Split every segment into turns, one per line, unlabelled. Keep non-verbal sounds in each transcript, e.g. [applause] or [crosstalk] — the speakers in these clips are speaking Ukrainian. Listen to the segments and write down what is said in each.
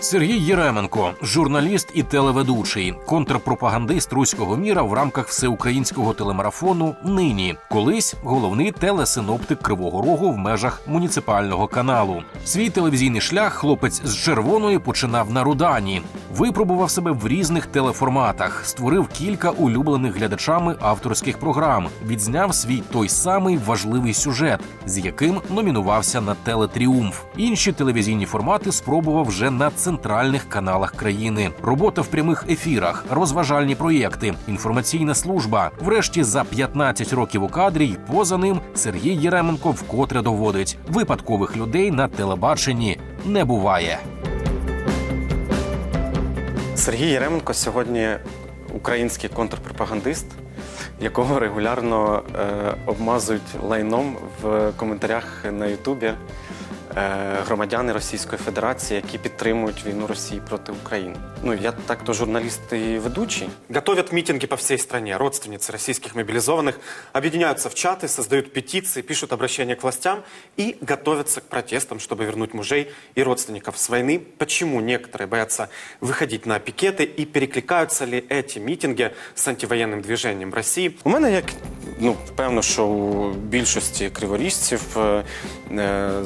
Сергій Єременко, журналіст і телеведучий, контрпропагандист руського міра в рамках всеукраїнського телемарафону Нині, колись головний телесиноптик Кривого Рогу в межах муніципального каналу. Свій телевізійний шлях хлопець з червоної починав на Рудані. Випробував себе в різних телеформатах, створив кілька улюблених глядачами авторських програм, відзняв свій той самий важливий сюжет, з яким номінувався на телетріумф. Інші телевізійні формати спробував вже на центральних каналах країни. Робота в прямих ефірах, розважальні проєкти, інформаційна служба. Врешті за 15 років у кадрі й поза ним Сергій Єременко вкотре доводить: випадкових людей на телебаченні не буває.
Сергій Єременко сьогодні український контрпропагандист, якого регулярно е, обмазують лайном в коментарях на Ютубі громадяни Російської Федерації, які підтримують війну Росії проти України. Ну я так то журналіст і ведучий.
Готовят митинги по всей стране. Родственницы российских мобилизованных объединяются в чаты, создают петиции, пишут обращения к властям и готовятся к протестам, чтобы вернуть мужей и родственников с войны. Почему некоторые боятся выходить на пикеты и перекликаются ли эти митинги с антивоенным движением в России?
У мене як ну певно, що у більшості криворіжців е, е,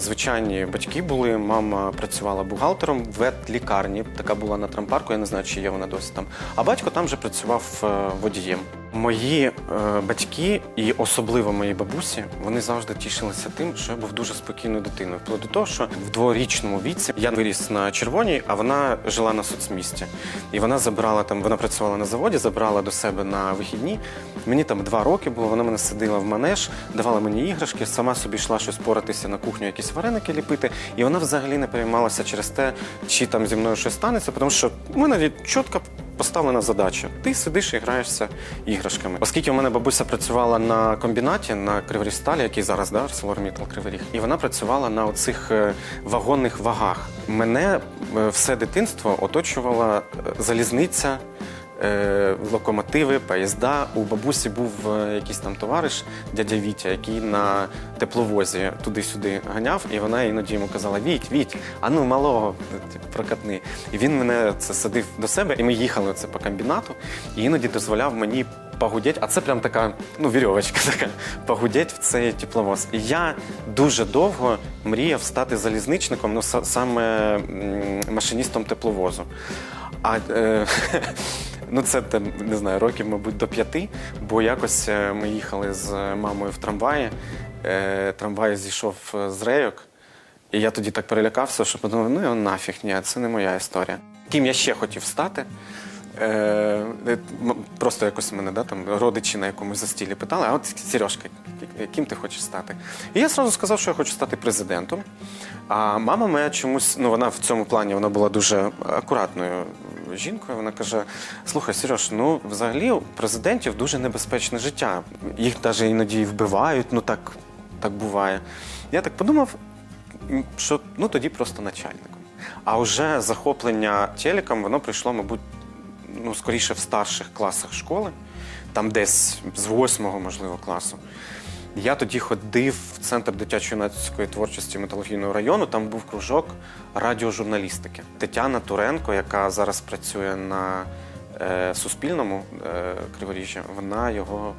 батьки були. Мама працювала бухгалтером в ветлікарні. Така була на трампарку. Я не знаю, чи є вона досі там. А батько там вже працював е, водієм. Мої е, батьки, і особливо мої бабусі, вони завжди тішилися тим, що я був дуже спокійною дитиною. Вплоть до того, що в дворічному віці я виріс на червоній, а вона жила на соцмісті. І вона забрала там, вона працювала на заводі, забрала до себе на вихідні. Мені там два роки було. Вона мене садила в манеж, давала мені іграшки, сама собі йшла щось поратися на кухню, якісь вареники ліпити. І вона взагалі не переймалася через те, чи там зі мною щось станеться, тому що в мене чітко поставлена задача. Ти сидиш і граєшся іграшками. Оскільки у мене бабуся працювала на комбінаті на Криворіжсталі, який зараз да, ArcelorMittal Кривий і вона працювала на оцих е, вагонних вагах. Мене е, все дитинство оточувала е, залізниця. Е, Локомотиви, поїзда. У бабусі був е, якийсь там товариш, дядя Вітя, який на тепловозі туди-сюди ганяв, і вона іноді йому казала: Віть, Віть, а ну малого типу, прокатни. І він мене це садив до себе, і ми їхали це по комбінату, і іноді дозволяв мені погудеть, а це прям така ну, вірьовочка [laughs] така, погудеть в цей тепловоз. І я дуже довго мріяв стати залізничником, ну са- саме машиністом тепловозу. А е, [laughs] ну це там, не знаю, років, мабуть, до п'яти, бо якось е, ми їхали з мамою в трамваї. Е, трамвай зійшов е, з рейок. І я тоді так перелякався, що подумав, ну нафіг, ні, це не моя історія. Ким я ще хотів стати? Е, е, просто якось мене да, там, родичі на якомусь застілі питали, а от Сережка, ким ти хочеш стати? І я одразу сказав, що я хочу стати президентом. А мама моя чомусь, ну вона в цьому плані вона була дуже акуратною жінкою. Вона каже: слухай, Сереж, ну взагалі у президентів дуже небезпечне життя. Їх навіть іноді вбивають, ну так, так буває. Я так подумав, що ну тоді просто начальником. А вже захоплення телеком, воно прийшло, мабуть, ну, скоріше в старших класах школи, там десь з восьмого, можливо, класу. Я тоді ходив в центр дитячо-юнацької творчості металургійного району. Там був кружок радіожурналістики. Тетяна Туренко, яка зараз працює на е, Суспільному е, Криворіжжя, вона його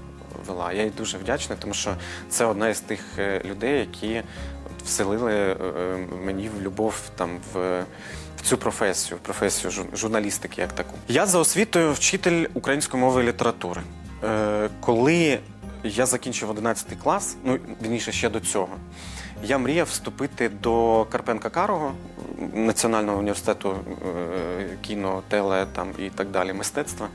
вела. Я їй дуже вдячний, тому що це одна із тих е, людей, які вселили е, е, мені в любов там в. В цю професію, в професію жур- журналістики як таку. Я за освітою вчитель української мови і літератури. Е, коли я закінчив 11 клас, ну вірніше ще до цього, я мріяв вступити до Карпенка Карого, Національного університету е, кіно, теле там і так далі, мистецтва,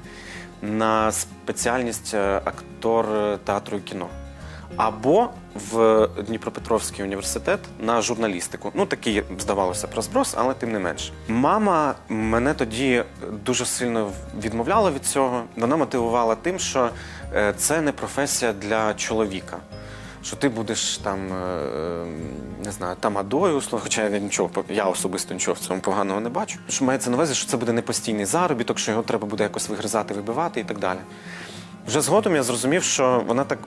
на спеціальність е, актор театру і кіно. Або в Дніпропетровський університет на журналістику. Ну такий здавалося про зброс, але тим не менш. Мама мене тоді дуже сильно відмовляла від цього. Вона мотивувала тим, що е, це не професія для чоловіка. Що ти будеш там, е, не знаю, тамадою, хоча я нічого я особисто нічого в цьому поганого не бачу. Що мається на увазі, що це буде не постійний заробіток, що його треба буде якось вигризати, вибивати і так далі. Вже згодом я зрозумів, що вона так,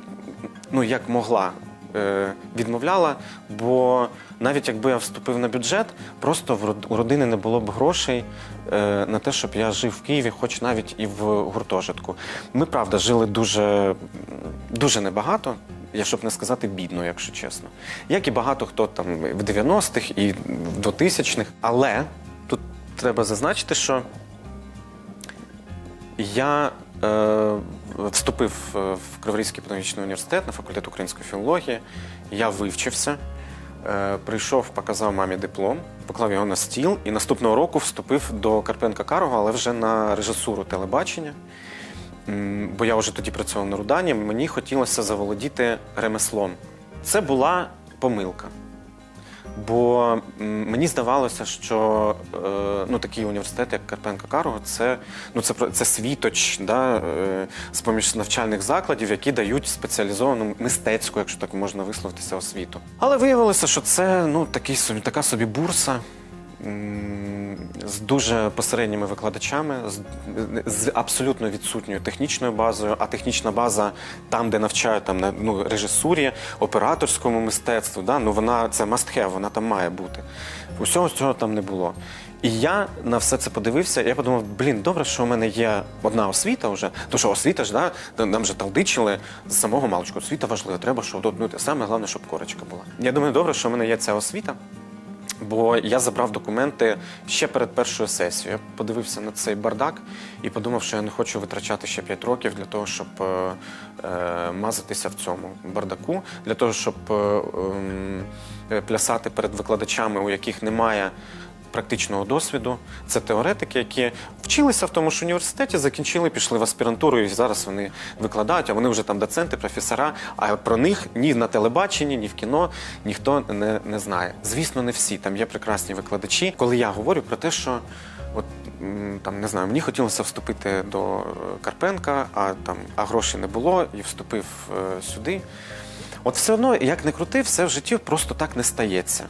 ну як могла е, відмовляла, бо навіть якби я вступив на бюджет, просто у родини не було б грошей е, на те, щоб я жив в Києві, хоч навіть і в гуртожитку. Ми, правда, жили дуже, дуже небагато. Я щоб не сказати бідно, якщо чесно. Як і багато хто там в 90-х і в 2000-х. Але тут треба зазначити, що я е, вступив е, в Криворізький педагогічний університет на факультет української філології. Я вивчився, е, прийшов, показав мамі диплом, поклав його на стіл і наступного року вступив до Карпенка Карого, але вже на режисуру телебачення. Бо я вже тоді працював на Рудані, мені хотілося заволодіти ремеслом. Це була помилка. Бо мені здавалося, що е, ну, такий університет, як Карпенка Карого, це, ну, це, це світоч да, е, з-поміж навчальних закладів, які дають спеціалізовану мистецьку, якщо так можна висловитися, освіту. Але виявилося, що це ну, такий така собі бурса. З дуже посередніми викладачами, з, з абсолютно відсутньою технічною базою, а технічна база там, де навчають там на ну, режисурі, операторському мистецтву, да, ну вона це must have, вона там має бути. Усього цього там не було. І я на все це подивився, я подумав, блін, добре, що у мене є одна освіта вже. То що освіта ж, да, нам же талдичили з самого маличку. Освіта важлива, треба, щоб ну, саме головне, щоб корочка була. Я думаю, добре, що в мене є ця освіта. Бо я забрав документи ще перед першою сесією. Я подивився на цей бардак і подумав, що я не хочу витрачати ще 5 років для того, щоб е, е, мазатися в цьому бардаку, для того, щоб е, ем, е, плясати перед викладачами, у яких немає практичного досвіду. Це теоретики, які вчилися в тому ж університеті, закінчили, пішли в аспірантуру, і зараз вони викладають, а вони вже там доценти, професора. А про них ні на телебаченні, ні в кіно ніхто не, не знає. Звісно, не всі. Там є прекрасні викладачі. Коли я говорю про те, що от там не знаю, мені хотілося вступити до е, Карпенка, а там а грошей не було, і вступив е, сюди. От все одно, як не крути, все в житті просто так не стається.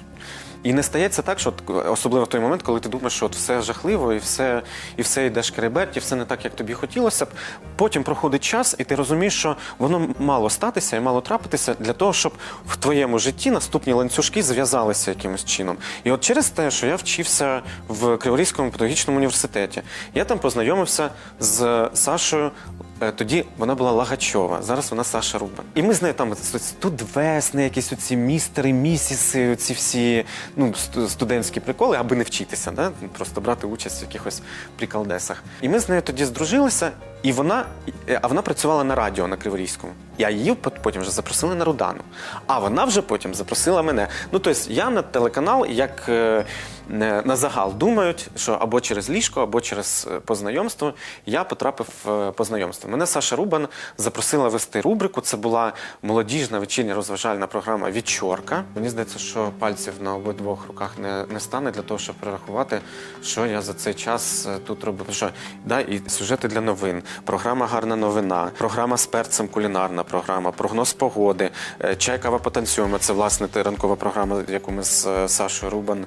І не стається так, що особливо в той момент, коли ти думаєш, що от все шахливо, і все, і все йде шкереберть, і все не так, як тобі хотілося б. Потім проходить час, і ти розумієш, що воно мало статися і мало трапитися для того, щоб в твоєму житті наступні ланцюжки зв'язалися якимось чином. І от через те, що я вчився в Криворізькому педагогічному університеті, я там познайомився з Сашою. Е, Тоді вона була Лагачова, зараз вона Саша Рубан. І ми з нею там тут весни, якісь оці містери, місіси, ці всі ну, студентські приколи, аби не вчитися, да? просто брати участь в якихось приколдесах. І ми з нею тоді здружилися, і вона, е, а вона працювала на радіо на Криворізькому. Я її потім вже запросили на Рудану. А вона вже потім запросила мене. Ну, тобто я на телеканал, як е, е, на загал думають, що або через ліжко, або через е, познайомство я потрапив е, по знайомству. Мене Саша Рубан запросила вести рубрику. Це була молодіжна вечірня розважальна програма Відчорка. Мені здається, що пальців на обидвох руках не, не стане для того, щоб перерахувати, що я за цей час е, тут робив. Що да, і сюжети для новин, програма Гарна новина, програма з перцем кулінарна програма, прогноз погоди, чайкава чай, кава потанцюємо. Це власне та ранкова програма, яку ми з е, Сашою Рубан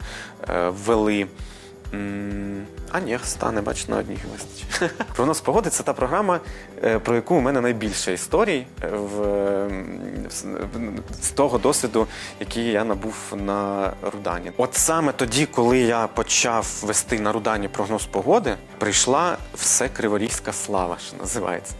е, ввели. А ні, стане, бач, на одній вистачить. [laughs] Прогноз погоди це та програма, е, про яку у мене найбільше історій е, в- з того досвіду, який я набув на Рудані. От саме тоді, коли я почав вести на Рудані прогноз погоди, прийшла все криворізька слава, що називається.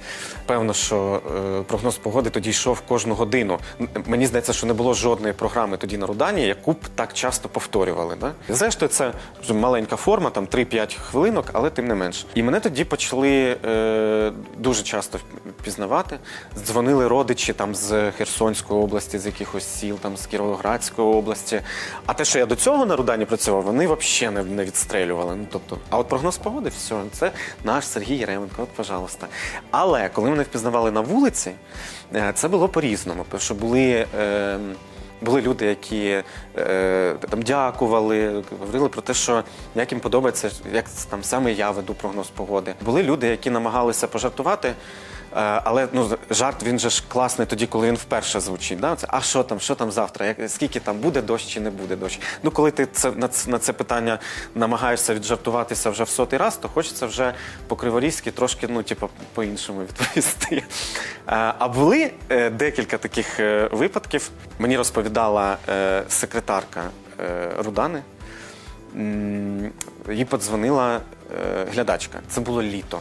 Певно, що е, прогноз погоди тоді йшов кожну годину. Мені здається, що не було жодної програми тоді на Рудані, яку б так часто повторювали. Да? Зрештою, це маленька форма, там 3-5 хвилинок, але тим не менш. І мене тоді почали е, дуже часто пізнавати. Дзвонили родичі там з Херсонської області, з якихось сіл, там з Кіровоградської області. А те, що я до цього на Рудані працював, вони взагалі не, не відстрелювали. Ну, тобто, а от прогноз погоди, все, це наш Сергій Єременко, от, пожалуйста. Але коли мене впізнавали на вулиці, е, це було по-різному. Тому що були. Е, були люди, які е, там дякували, говорили про те, що як їм подобається, як там саме я веду прогноз погоди. Були люди, які намагалися пожартувати. Е, Але ну, жарт він же ж класний тоді, коли він вперше звучить. Да? Це, а що там, що там завтра? Як, скільки там буде дощ чи не буде дощ? Ну, коли ти це, на, на це питання намагаєшся віджартуватися вже в сотий раз, то хочеться вже по-криворізьки трошки ну, типу, по-іншому відповісти. Е, А були е, декілька таких випадків. Мені розповідала секретарка Рудани. Їй подзвонила глядачка. Це було літо.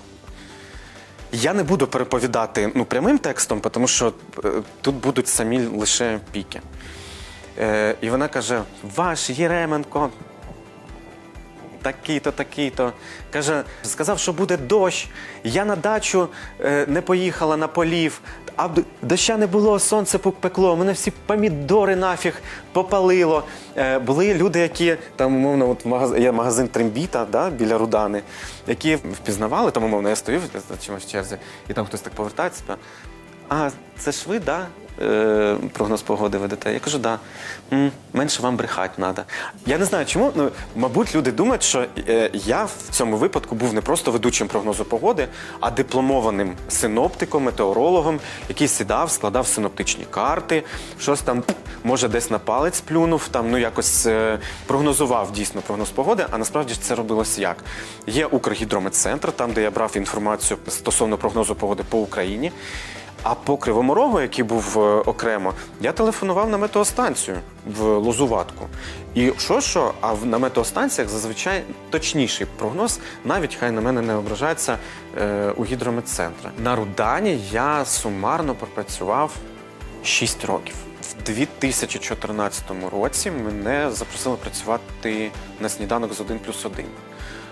Я не буду переповідати ну, прямим текстом, тому що е, тут будуть самі лише піки. Е, і вона каже: Ваш Єременко, такий-то, такий-то. Каже, сказав, що буде дощ. Я на дачу е, не поїхала на полів, а доща не було, сонце пекло, мене всі помідори нафіг попалило. Е, були люди, які там, умовно, от в магаз... є магазин Трембіта да, біля Рудани, які впізнавали, там, умовно, я стою чимось в черзі, і там хтось так повертається. А, це ж ви, да? Е, прогноз погоди ведете. Я кажу, да. Менше вам брехати треба. Я не знаю чому. Ну, мабуть, люди думають, що е, я в цьому випадку був не просто ведучим прогнозу погоди, а дипломованим синоптиком, метеорологом, який сідав, складав синоптичні карти, щось там, може, десь на палець плюнув, там ну якось е, прогнозував дійсно прогноз погоди. А насправді ж це робилося як? Є Укргідрометцентр, там, де я брав інформацію стосовно прогнозу погоди по Україні. А по Кривому Рогу, який був е, окремо, я телефонував на метеостанцію в Лозуватку. І що що, а на метеостанціях зазвичай точніший прогноз, навіть хай на мене не ображається е, у гідрометцентра. На Рудані я сумарно пропрацював 6 років. В 2014 році мене запросили працювати на сніданок з 1 плюс 1.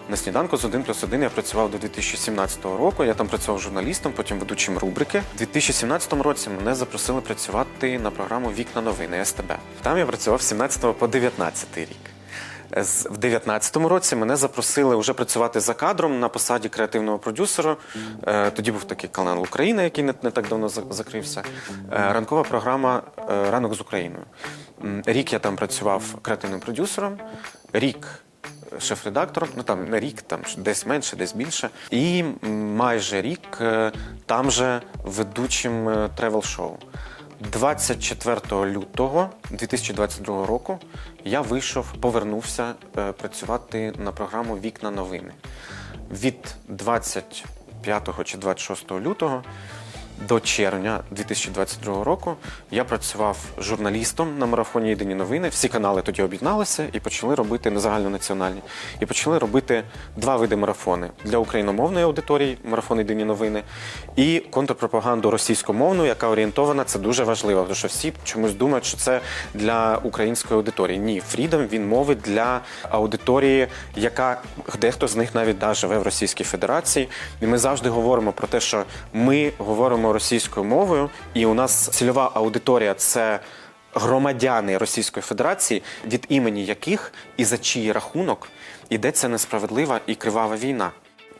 На сніданку з 1 плюс 1 я працював до 2017 року. Я там працював журналістом, потім ведучим рубрики. У 2017 році мене запросили працювати на програму Вікна новини СТБ. Там я працював з 17 по 19 рік. В 2019 році мене запросили вже працювати за кадром на посаді креативного продюсера. Е, Тоді був такий канал Україна, який не, так давно за- закрився. Е, Ранкова програма е, Ранок з Україною. Рік я там працював креативним продюсером. Рік шеф-редактором, ну там не рік, там десь менше, десь більше. І майже рік е, там же ведучим е, тревел-шоу. 24 лютого 2022 року я вийшов, повернувся е, працювати на програму Вікна новини. Від 25 чи 26 лютого до червня 2022 року я працював журналістом на марафоні Єдині новини. Всі канали тоді об'єдналися і почали робити не загальнонаціональні. І почали робити два види марафони для україномовної аудиторії марафон Єдині новини і контрпропаганду російськомовну, яка орієнтована. Це дуже важливо, тому що всі чомусь думають, що це для української аудиторії. Ні, Фрідом він мовить для аудиторії, яка дехто з них навіть да, живе в Російській Федерації. І ми завжди говоримо про те, що ми говоримо російською мовою, і у нас цільова аудиторія це. Громадяни Російської Федерації, від імені яких і за чий рахунок йдеться несправедлива і кривава війна.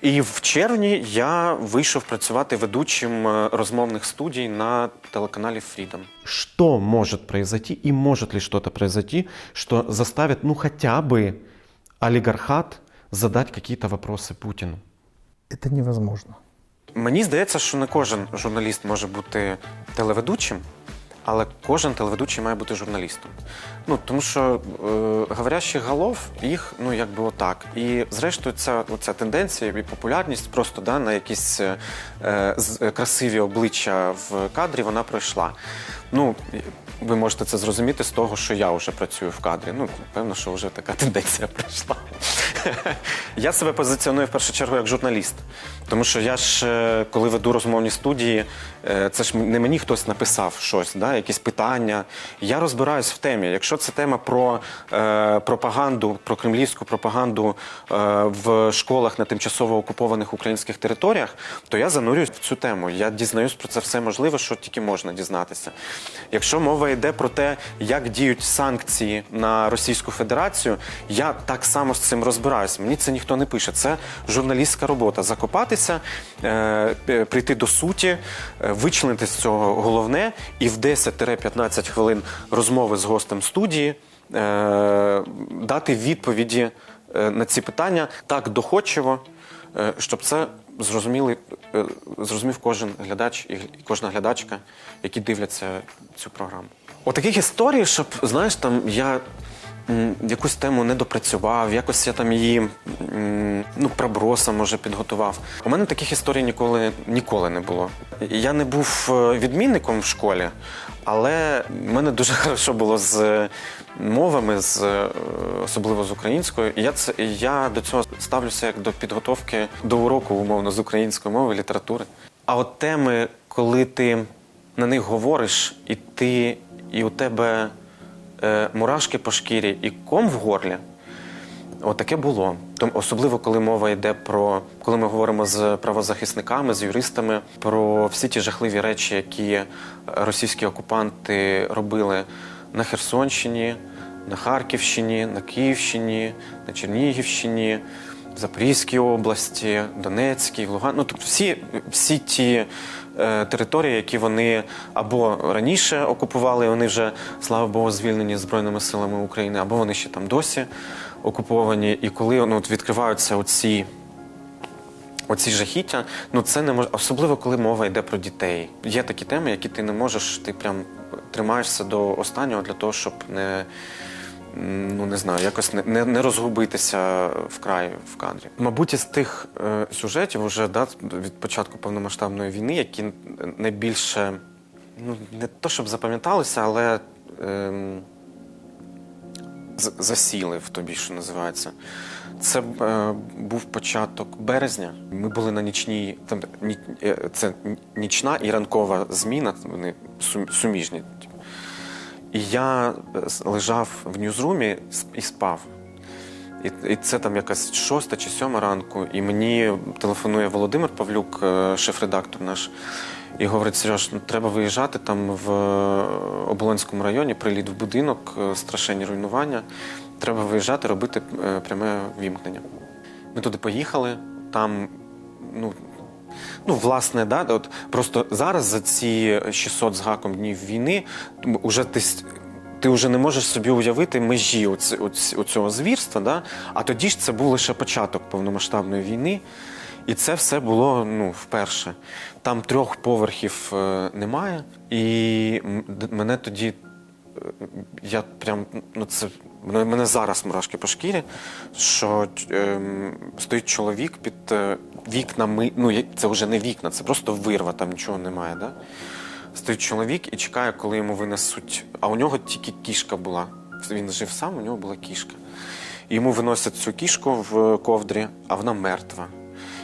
І в червні я вийшов працювати ведучим е, розмовних студій на телеканалі Freedom.
что может произойти и может ли что-то произойти, что заставит, ну, хотя бы олигархат задать какие-то вопросы Путину?
Это невозможно.
Мені здається, що не кожен журналіст може бути телеведучим, але кожен телеведучий має бути журналістом. Ну тому що е, говорящих голов їх ну якби отак. І зрештою, ця оця тенденція і популярність просто да, на якісь е, з- красиві обличчя в кадрі вона пройшла. Ну, ви можете це зрозуміти з того, що я вже працюю в кадрі. Ну, певно, що вже така [laughs] тенденція пройшла. Я себе позиціоную в першу чергу як журналіст. Тому що я ж, е, коли веду розмовні студії, е, це ж не мені хтось написав щось, да, якісь питання. Я розбираюсь в темі. Якщо це тема про е, пропаганду, про кремлівську пропаганду е, в школах на тимчасово окупованих українських територіях, то я занурююсь в цю тему. Я дізнаюсь про це все можливе, що тільки можна дізнатися. Якщо мова йде про те, як діють санкції на Російську Федерацію, я так само з цим розбираюсь. Мені це ніхто не пише. Це журналістська робота. Закопатися, е, е, прийти до суті, е, вичленити з цього головне і в 10-15 хвилин розмови з гостем студії е, дати відповіді на ці питання так доходчиво, щоб це зрозуміли, зрозумів кожен глядач і кожна глядачка, які дивляться цю програму. Отаких історій, щоб, знаєш, там я якусь тему не допрацював, якось я там її ну, пробросом, може, підготував. У мене таких історій ніколи, ніколи не було. Я не був е, відмінником в школі, але в мене дуже [laughs] хорошо було з мовами, з, е, особливо з українською. І я, це, я до цього ставлюся як до підготовки до уроку, умовно, з української мови, літератури. А от теми, коли ти на них говориш, і ти, і у тебе е, мурашки по шкірі і ком в горлі. От таке було. Тому особливо, коли мова йде про коли ми говоримо з правозахисниками, з юристами про всі ті жахливі речі, які російські окупанти робили на Херсонщині, на Харківщині, на Київщині, на Чернігівщині, Запорізькій області, Донецькій, Луганській. Ну, тобто всі, всі ті території, які вони або раніше окупували, вони вже, слава Богу, звільнені Збройними силами України, або вони ще там досі окуповані. І коли ну, от відкриваються оці, оці жахіття, ну це не мож... особливо коли мова йде про дітей. Є такі теми, які ти не можеш, ти прям тримаєшся до останнього для того, щоб не. Ну, не знаю, якось не, не, не розгубитися вкрай в кадрі. Мабуть, із тих е, сюжетів уже да, від початку повномасштабної війни, які найбільше ну, не то щоб запам'яталися, але з- засіли в тобі, що називається. Це е, був початок березня. Ми були на нічній, там ні, е, це нічна і ранкова зміна, вони сум- суміжні. І я лежав в ньюзрумі і спав. І, і це там якась шоста чи сьома ранку, і мені телефонує Володимир Павлюк, е, шеф-редактор наш, і говорить: Сереж, ну треба виїжджати там в е, Оболонському районі, приліт в будинок, е, страшенні руйнування. Треба виїжджати, робити пряме вімкнення. Ми туди поїхали, там, ну. Ну, власне, да, от просто зараз за ці 600 з гаком днів війни уже ти, ти вже не можеш собі уявити межі оці, оці, звірства, да? а тоді ж це був лише початок повномасштабної війни. І це все було ну, вперше. Там трьох поверхів е, немає, і мене тоді е, я прям ну це мене, мене зараз мурашки по шкірі, що ем, стоїть чоловік під е, вікнами. Ну це вже не вікна, це просто вирва, там нічого немає. Да? Стоїть чоловік і чекає, коли йому винесуть. А у нього тільки кішка була. Він жив сам, у нього була кішка. Йому виносять цю кішку в ковдрі, а вона мертва.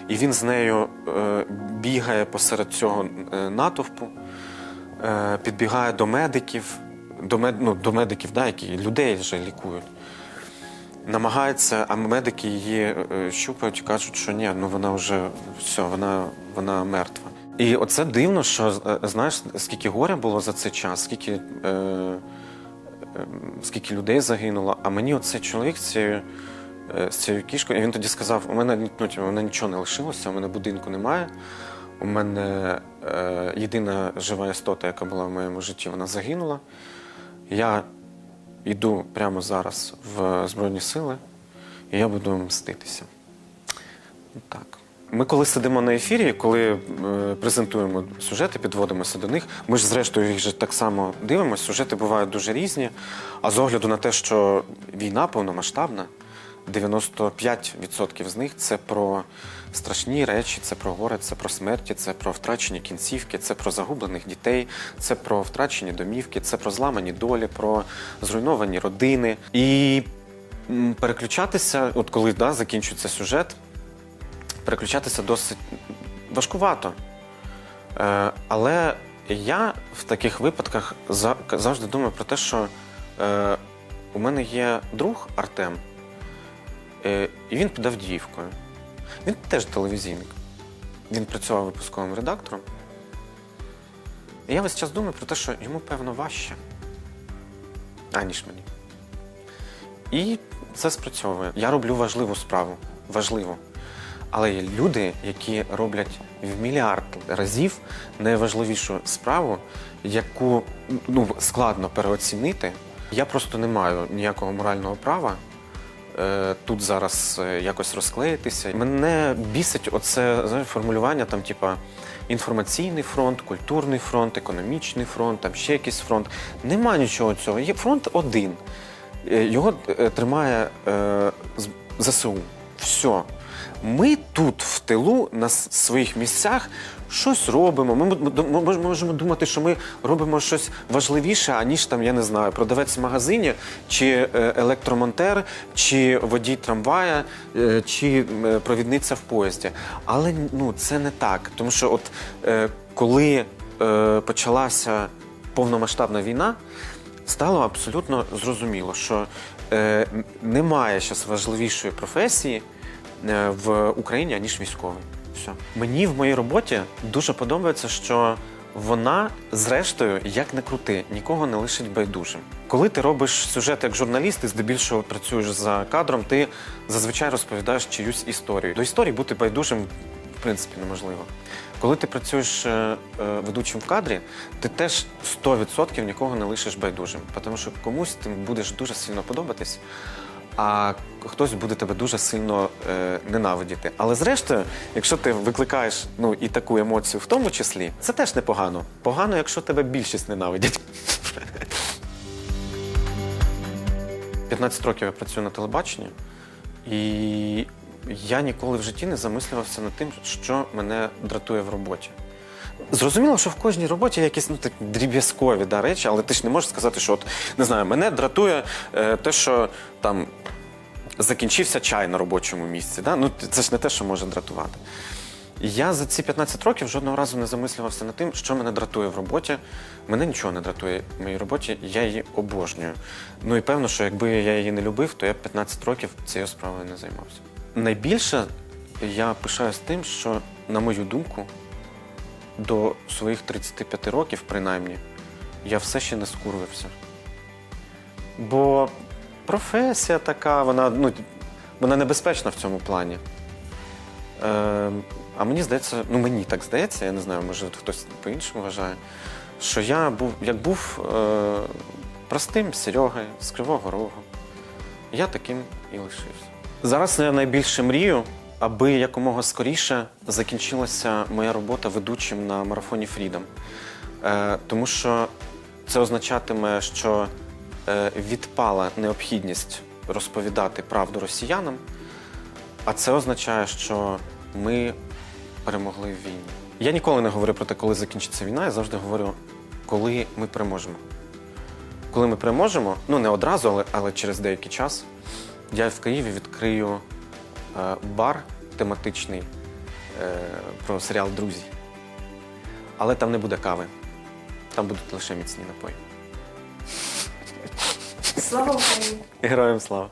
І він з нею е, бігає посеред цього е, натовпу, е, підбігає до медиків, до, мед, ну, до медиків, да, які людей вже лікують. Намагається, а медики її е, щупають і кажуть, що ні, ну вона вже все, вона, вона мертва. І оце дивно, що е, знаєш, скільки горя було за цей час, скільки, е, е, скільки людей загинуло. А мені оцей чоловік цією, е, з цією кішкою, і він тоді сказав: у мене ну, типу, у мене нічого не лишилося, у мене будинку немає. У мене е, єдина жива істота, яка була в моєму житті, вона загинула. Я йду прямо зараз в Збройні Сили, і я буду мститися. Так. Ми коли сидимо на ефірі, коли е, презентуємо сюжети, підводимося до них, ми ж зрештою їх же так само дивимося. Сюжети бувають дуже різні. А з огляду на те, що війна повномасштабна, 95% з них це про страшні речі, це про горе, це про смерті, це про втрачені кінцівки, це про загублених дітей, це про втрачені домівки, це про зламані долі, про зруйновані родини. І переключатися, от коли да, закінчується сюжет, переключатися досить важкувато. Е, але я в таких випадках за- завжди думаю про те, що е, у мене є друг Артем, і він під Авдіївкою. Він теж телевізійник. Він працював випусковим редактором. І я весь час думаю про те, що йому, певно, важче, аніж мені. І це спрацьовує. Я роблю важливу справу. Важливу. Але є люди, які роблять в мільярд разів найважливішу справу, яку ну, складно переоцінити. Я просто не маю ніякого морального права е, тут зараз е, якось розклеїтися. Мене бісить оце знаєш, формулювання там, типа. Інформаційний фронт, культурний фронт, економічний фронт, там ще якийсь фронт. Нема нічого цього. Є фронт один. Е, Його е, тримає е, ЗСУ. Все. Ми тут, в тилу, на своїх місцях, щось робимо. Ми, м- м- ми можемо думати, що ми робимо щось важливіше, аніж там, я не знаю, продавець в магазині, чи е, електромонтер, чи водій трамвая, е, чи е, провідниця в поїзді. Але ну, це не так. Тому що, от коли почалася повномасштабна війна, стало абсолютно зрозуміло, що немає зараз важливішої професії в Україні, аніж військовий. Все. Мені в моїй роботі дуже подобається, що вона, зрештою, як не крути, нікого не лишить байдужим. Коли ти робиш сюжет як журналіст, і здебільшого працюєш за кадром, ти зазвичай розповідаєш чиюсь історію. До історії бути байдужим, в принципі, неможливо. Коли ти працюєш е, е, ведучим в кадрі, ти теж 100% нікого не лишиш байдужим, тому що комусь ти будеш дуже сильно подобатись, а хтось буде тебе дуже сильно е, ненавидіти. Але зрештою, якщо ти викликаєш ну, і таку емоцію в тому числі, це теж непогано. Погано, якщо тебе більшість ненавидять. [laughs] 15 років я працюю на телебаченні, і я ніколи в житті не замислювався над тим, що мене дратує в роботі. Зрозуміло, що в кожній роботі є якісь ну, так, дріб'язкові да, речі, але ти ж не можеш сказати, що от, не знаю, мене дратує е, те, що там закінчився чай на робочому місці. Да? Ну, це ж не те, що може дратувати. Я за ці 15 років жодного разу не замислювався над тим, що мене дратує в роботі. Мене нічого не дратує в моїй роботі, я її обожнюю. Ну і певно, що якби я її не любив, то я б 15 років цією справою не займався. Найбільше я пишаюсь тим, що, на мою думку, до своїх 35 років, принаймні, я все ще не скурвився. Бо професія така, вона, ну, вона небезпечна в цьому плані. Е, а мені здається, ну мені так здається, я не знаю, може хтось по-іншому вважає, що я був, як був е, простим Серегою з Кривого Рогу, я таким і лишився. Зараз я найбільше мрію, аби якомога скоріше закінчилася моя робота ведучим на марафоні Freedom. Е, тому що це означатиме, що е, відпала необхідність розповідати правду росіянам, а це означає, що ми перемогли в війні. Я ніколи не говорю про те, коли закінчиться війна, я завжди говорю, коли ми переможемо. Коли ми переможемо, ну не одразу, але, але через деякий час, я в Києві відкрию бар тематичний е, про серіал Друзі. Але там не буде кави, там будуть лише міцні напої.
Слава Україні!
Героям слава!